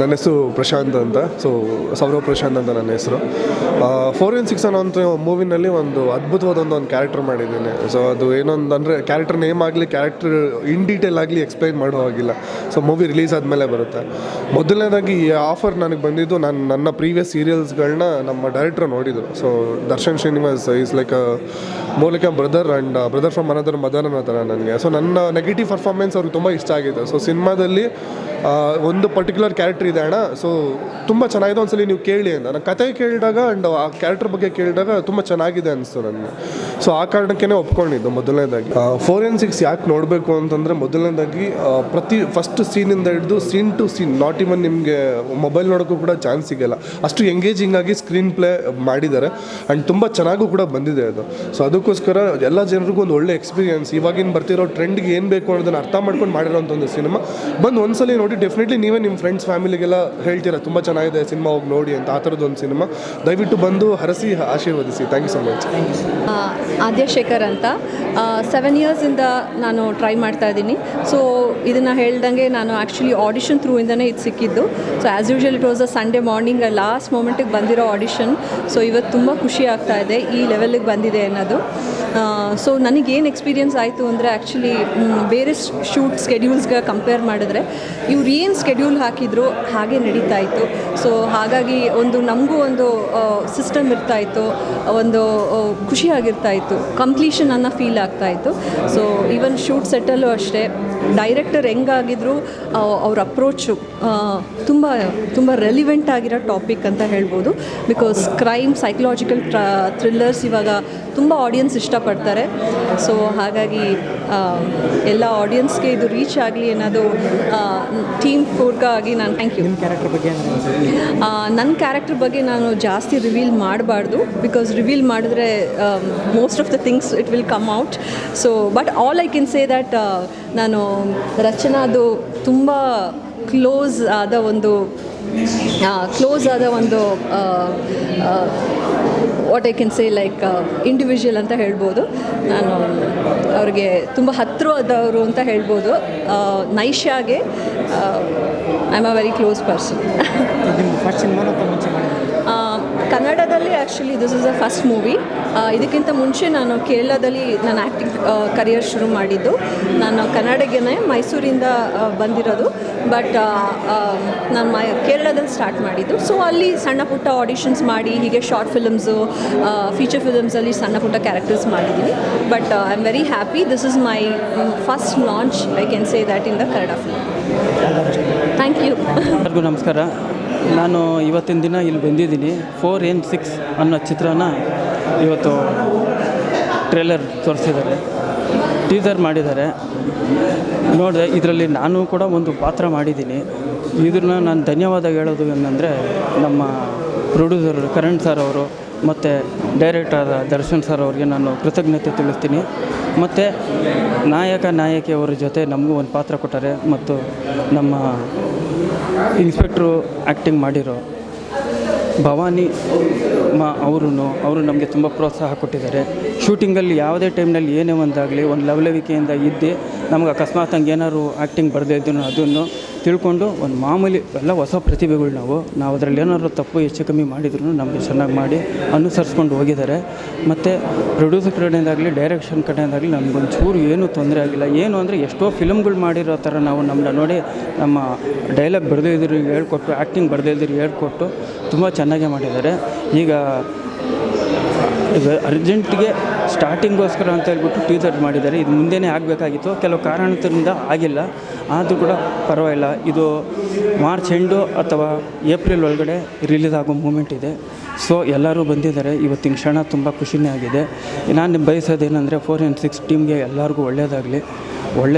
ನನ್ನ ಹೆಸರು ಪ್ರಶಾಂತ್ ಅಂತ. ಸೊ ಸೌರವ್ ಪ್ರಶಾಂತ್ ಅಂತ ನನ್ನ ಹೆಸರು. ಫೋರ್ ಇನ್ ಸಿಕ್ಸ್ ಅನ್ನೋ ಒಂದು ಮೂವಿನಲ್ಲಿ ಒಂದು ಅದ್ಭುತವಾದ ಒಂದು ಕ್ಯಾರೆಕ್ಟರ್ ಮಾಡಿದ್ದೀನಿ. ಸೊ ಅದು ಏನೊಂದು ಅಂದರೆ ಕ್ಯಾರೆಕ್ಟರ್ ನೇಮ್ ಆಗಲಿ ಕ್ಯಾರೆಕ್ಟರ್ ಇನ್ ಡೀಟೇಲ್ ಆಗಲಿ ಎಕ್ಸ್ಪ್ಲೈನ್ ಮಾಡೋ ಹಾಗಿಲ್ಲ. ಸೊ ಮೂವಿ ರಿಲೀಸ್ ಆದಮೇಲೆ ಬರುತ್ತೆ. ಮೊದಲನೇದಾಗಿ ಈ ಆಫರ್ ನನಗೆ ಬಂದಿದ್ದು ನಾನು, ನನ್ನ ಪ್ರೀವಿಯಸ್ ಸೀರಿಯಲ್ಸ್ಗಳನ್ನ ನಮ್ಮ ಡೈರೆಕ್ಟ್ರ್ ನೋಡಿದರು. So Darshan Srinivas is like ಮೂಲಕ like brother and brother from another mother ಅನ್ನೋ ಥರ ನನಗೆ. ಸೊ ನನ್ನ ನೆಗೆಟಿವ್ ಪರ್ಫಾರ್ಮೆನ್ಸ್ ಅವ್ರಿಗೆ ತುಂಬ ಇಷ್ಟ ಆಗಿದೆ ಸೊ ಸಿನಿಮಾದಲ್ಲಿ ಒಂದು ಪರ್ಟಿಕ್ಯುಲರ್ ಕ್ಯಾರೆಕ್ಟರ್ ಇದೆ ಅಣ್ಣ. ಸೊ ತುಂಬ ಚೆನ್ನಾಗಿದೆ. ಒಂದ್ಸಲಿ ನೀವು ಕೇಳಿ ಅಂತ. ನಾನು ಕತೆ ಕೇಳಿದಾಗ ಆ್ಯಂಡ್ ಆ ಕ್ಯಾರೆಕ್ಟರ್ ಬಗ್ಗೆ ಕೇಳಿದಾಗ ತುಂಬ ಚೆನ್ನಾಗಿದೆ ಅನಿಸ್ತು ನನಗೆ ಸೊ ಆ ಕಾರಣಕ್ಕೇ ಒಪ್ಕೊಂಡಿದ್ದು ಮೊದಲನೇದಾಗಿ. ಫೋರ್ ಆ್ಯಂಡ್ ಸಿಕ್ಸ್ ಯಾಕೆ ನೋಡಬೇಕು ಅಂತಂದರೆ ಮೊದಲನೇದಾಗಿ ಪ್ರತಿ ಫಸ್ಟ್ ಸೀನಿಂದ ಹಿಡಿದು scene to scene not even ನಿಮಗೆ ಮೊಬೈಲ್ ನೋಡೋಕ್ಕೂ ಕೂಡ ಚಾನ್ಸ್ ಸಿಗಲ್ಲ. ಅಷ್ಟು ಎಂಗೇಜಿಂಗ್ ಆಗಿ ಸ್ಕ್ರೀನ್ ಪ್ಲೇ ಮಾಡಿದ್ದಾರೆ. ಆ್ಯಂಡ್ ತುಂಬ ಚೆನ್ನಾಗೂ ಕೂಡ ಬಂದಿದೆ ಅದು. ಸೊ ಅದಕ್ಕೋಸ್ಕರ ಎಲ್ಲ ಜನರಿಗೂ ಒಂದು ಒಳ್ಳೆ ಎಕ್ಸ್ಪೀರಿಯನ್ಸ್ ಇವಾಗಿನ ಬರ್ತಿರೋ ಟ್ರೆಂಡ್ಗೆ ಏನು ಬೇಕು ಅನ್ನೋದನ್ನು ಅರ್ಥ ಮಾಡ್ಕೊಂಡು ಮಾಡಿರೋಂಥ ಒಂದು ಸಿನಿಮಾ ಬಂದು ಒಂದ್ಸಲಿ ನೋಡಿ ಡೆಫಿನೆಟ್ಲಿ ನೀವೇ ನಿಮ್ಮ ಫ್ರೆಂಡ್ಸ್ ಫ್ಯಾಮಿಲಿಗೆಲ್ಲ ಹೇಳ್ತೀರಾ, ತುಂಬ ಚೆನ್ನಾಗಿದೆ ಸಿನಿಮಾ ಹೋಗಿ ನೋಡಿ ಅಂತ, ಆ ಥರದ್ದು ಒಂದು ಸಿನಿಮಾ. ದಯವಿಟ್ಟು ಬಂದು ಹರಸಿ, ಆಶೀರ್ವದಿಸಿ. Thank you so much Aadyashekar Aadya Shekar ಅಂತ. ಸೆವೆನ್ ಇಯರ್ಸಿಂದ ನಾನು ಟ್ರೈ ಮಾಡ್ತಾ ಇದ್ದೀನಿ. ಸೊ ಇದನ್ನು ಹೇಳ್ದಂಗೆ ನಾನು ಆ್ಯಕ್ಚುಲಿ ಆಡಿಷನ್ ಥ್ರೂ ಇಂದನೇ ಇದು ಸಿಕ್ಕಿದ್ದು. So as usual it was a Sunday morning last ಮೂಮೆಂಟಿಗೆ ಬಂದಿರೋ ಆಡಿಷನ್ ಸೊ ಇವತ್ತು ತುಂಬ ಖುಷಿ ಆಗ್ತಾ ಇದೆ ಈ ಲೆವೆಲಿಗೆ ಬಂದಿದೆ ಅನ್ನೋದು. ಸೊ ನನಗೇನು ಎಕ್ಸ್ಪೀರಿಯೆನ್ಸ್ ಆಯಿತು ಅಂದರೆ ಆ್ಯಕ್ಚುಲಿ ಬೇರೆ ಶೂಟ್ ಸ್ಕೆಡ್ಯೂಲ್ಸ್ಗೆ ಕಂಪೇರ್ ಮಾಡಿದ್ರೆ ಇವ್ರು ಏನು ಸ್ಕೆಡ್ಯೂಲ್ ಹಾಕಿದ್ರು ಹಾಗೆ ನಡೀತಾ ಇತ್ತು. ಸೊ ಹಾಗಾಗಿ ಒಂದು ನಮಗೂ ಒಂದು ಸಿಸ್ಟಮ್ ಇರ್ತಾ ಇತ್ತು. ಒಂದು ಖುಷಿಯಾಗಿರ್ತಾ ಇತ್ತು. ಕಂಪ್ಲೀಷನ್ ಅನ್ನೋ ಫೀಲ್ ಆಗ್ತಾ ಇತ್ತು. ಸೊ ಈವನ್ ಶೂಟ್ ಸೆಟ್ಟಲ್ಲೂ ಅಷ್ಟೇ. ಡೈರೆಕ್ಟರ್ ಹೆಂಗಾಗಿದ್ರು ಅವ್ರ ಅಪ್ರೋಚು ತುಂಬ ತುಂಬ ರೆಲಿವೆಂಟ್ ಆಗಿರೋ ಟಾಪಿಕ್ ಅಂತ ಹೇಳ್ಬೋದು. ಬಿಕಾಸ್ ಕ್ರೈಮ್ ಸೈಕಲಾಜಿಕಲ್ ಥ್ರಿಲ್ಲರ್ಸ್ ಇವಾಗ ತುಂಬ ಆಡಿಯನ್ಸ್ ಇಷ್ಟಪಡ್ತಾರೆ. ಸೊ ಹಾಗಾಗಿ ಎಲ್ಲ ಆಡಿಯನ್ಸ್ಗೆ ಇದು ರೀಚ್ ಆಗಲಿ ಅನ್ನೋದು ಟೀಮ್ ಪೂರ್ಕ ಆಗಿ ನಾನು ಥ್ಯಾಂಕ್ ಯು ಕ್ಯಾರೆಕ್ಟರ್ ಬಗ್ಗೆ ನನ್ನ ಕ್ಯಾರೆಕ್ಟರ್ ಬಗ್ಗೆ ನಾನು ಜಾಸ್ತಿ ರಿವೀಲ್ ಮಾಡಬಾರ್ದು. ಬಿಕಾಸ್ ರಿವೀಲ್ ಮಾಡಿದ್ರೆ most of the things it will come out so but all I can say that ನಾನು ರಚನಾದು ತುಂಬ ಕ್ಲೋಸ್ ಆದ ಒಂದು ಕ್ಲೋಸ್ ಆದ ಒಂದು what I can say like individual ಅಂತ ಹೇಳ್ಬೋದು. ನಾನು ಅವ್ರಿಗೆ ತುಂಬ ಹತ್ತಿರವಾದವರು ಅಂತ ಹೇಳ್ಬೋದು. ನೈಶಾಗೆ I am a very close person ಕನ್ನಡದಲ್ಲಿ actually this is a first movie ಇದಕ್ಕಿಂತ ಮುಂಚೆ ನಾನು ಕೇರಳದಲ್ಲಿ ನಾನು ಆ್ಯಕ್ಟಿಂಗ್ ಕರಿಯರ್ ಶುರು ಮಾಡಿದ್ದು. ನಾನು ಕನ್ನಡಗೆ ಮೈಸೂರಿಂದ ಬಂದಿರೋದು. ಬಟ್ ನಾನು ಮೈ, ಕೇರಳದಲ್ಲಿ ಸ್ಟಾರ್ಟ್ ಮಾಡಿದ್ದು. ಸೊ ಅಲ್ಲಿ ಸಣ್ಣ ಪುಟ್ಟ ಆಡಿಷನ್ಸ್ ಮಾಡಿ, ಹೀಗೆ ಶಾರ್ಟ್ ಫಿಲಮ್ಸು ಫೀಚರ್ ಫಿಲಮ್ಸಲ್ಲಿ ಸಣ್ಣ ಪುಟ್ಟ ಕ್ಯಾರೆಕ್ಟರ್ಸ್ ಮಾಡಿದ್ದೀನಿ. But I am very happy this is my first launch I can say that in the Kannada film thank you ಎಲ್ಲರಿಗೂ ನಮಸ್ಕಾರ. ನಾನು ಇವತ್ತಿನ ದಿನ ಇಲ್ಲಿ ಬಂದಿದ್ದೀನಿ. ಫೋರ್ ಏನ್ ಸಿಕ್ಸ್ ಅನ್ನೋ ಚಿತ್ರನ ಇವತ್ತು ಟ್ರೇಲರ್ ತೋರಿಸಿದ್ದಾರೆ. ಟೀಸರ್ ಮಾಡಿದ್ದಾರೆ. ನೋಡಿದೆ, ಇದರಲ್ಲಿ ನಾನು ಕೂಡ ಒಂದು ಪಾತ್ರ ಮಾಡಿದ್ದೀನಿ. ಇದನ್ನ ನಾನು ಧನ್ಯವಾದ ಹೇಳೋದು ಏನಂದರೆ, ನಮ್ಮ ಪ್ರೊಡ್ಯೂಸರ್ ಕರಣ್ ಸರ್ ಅವರು ಮತ್ತು ಡೈರೆಕ್ಟರ್ ದರ್ಶನ್ ಸರ್ ಅವ್ರಿಗೆ ನಾನು ಕೃತಜ್ಞತೆ ತಿಳಿಸ್ತೀನಿ. ಮತ್ತು ನಾಯಕ ನಾಯಕಿಯವರ ಜೊತೆ ನಮಗೂ ಒಂದು ಪಾತ್ರ ಕೊಟ್ಟರೆ, ಮತ್ತು ನಮ್ಮ ಇನ್ಸ್ಪೆಕ್ಟ್ರು ಆ್ಯಕ್ಟಿಂಗ್ ಮಾಡಿರೋ ಭವಾನಿ ಮಾ ಅವರು ಅವರು ನಮಗೆ ತುಂಬ ಪ್ರೋತ್ಸಾಹ ಕೊಟ್ಟಿದ್ದಾರೆ. ಶೂಟಿಂಗಲ್ಲಿ ಯಾವುದೇ ಟೈಮ್ನಲ್ಲಿ ಏನೇ ಒಂದಾಗಲಿ, ಒಂದು ಲವಲವಿಕೆಯಿಂದ ಇದ್ದು ನಮ್ಗೆ ಅಕಸ್ಮಾತ್ ಹಂಗೆ ಏನಾದ್ರು ಆ್ಯಕ್ಟಿಂಗ್ ಬರದೇ ಇದ್ದು ಅದನ್ನು ತಿಳ್ಕೊಂಡು ಒಂದು ಮಾಮೂಲಿ ಎಲ್ಲ ಹೊಸ ಪ್ರತಿಭೆಗಳು ನಾವು ನಾವು ಅದರಲ್ಲಿ ಏನಾದರೂ ತಪ್ಪು ಹೆಚ್ಚು ಕಮ್ಮಿ ಮಾಡಿದ್ರು ನಮಗೆ ಚೆನ್ನಾಗಿ ಮಾಡಿ ಅನುಸರಿಸ್ಕೊಂಡು ಹೋಗಿದ್ದಾರೆ. ಮತ್ತು ಪ್ರೊಡ್ಯೂಸರ್ ಕಡೆಯಿಂದಾಗಲಿ ಡೈರೆಕ್ಷನ್ ಕಡೆಯಿಂದಾಗಲಿ ನಮ್ಗೆ ಚೂರು ಏನೂ ತೊಂದರೆ ಆಗಿಲ್ಲ. ಏನು ಅಂದರೆ ಎಷ್ಟೋ ಫಿಲಮ್ಗಳು ಮಾಡಿರೋ ಥರ ನಾವು ನಮ್ಮನ್ನ ನೋಡಿ ನಮ್ಮ ಡೈಲಾಗ್ ಬರದೇ ಇದ್ರು ಹೇಳ್ಕೊಟ್ಟು ಆ್ಯಕ್ಟಿಂಗ್ ಬರದೇ ಇದ್ರು ಹೇಳ್ಕೊಟ್ಟು ತುಂಬ ಚೆನ್ನಾಗೇ ಮಾಡಿದ್ದಾರೆ. ಈಗ ಅರ್ಜೆಂಟಿಗೆ ಸ್ಟಾರ್ಟಿಂಗೋಸ್ಕರ ಅಂತ ಹೇಳ್ಬಿಟ್ಟು ಟೀಸರ್ ಮಾಡಿದ್ದಾರೆ. ಇದು ಮುಂದೆನೇ ಆಗಬೇಕಾಗಿತ್ತು. ಕೆಲವು ಕಾರಣದಿಂದ ಆಗಿಲ್ಲ. ಆದರೂ ಕೂಡ ಪರವಾಗಿಲ್ಲ. ಇದು ಮಾರ್ಚ್ ಎಂಡು ಅಥವಾ ಏಪ್ರಿಲ್ ಒಳಗಡೆ ರಿಲೀಸ್ ಆಗೋ ಮೂಮೆಂಟ್ ಇದೆ. ಸೊ, ಎಲ್ಲರೂ ಬಂದಿದ್ದಾರೆ. ಇವತ್ತಿನ ಕ್ಷಣ ತುಂಬ ಖುಷಿನೇ ಆಗಿದೆ. ನಾನು ಬಯಸೋದೇನೆಂದರೆ, ಫೋರ್ ಆ್ಯಂಡ್ ಸಿಕ್ಸ್ ಟೀಮ್ಗೆ ಎಲ್ಲರಿಗೂ ಒಳ್ಳೆಯದಾಗಲಿ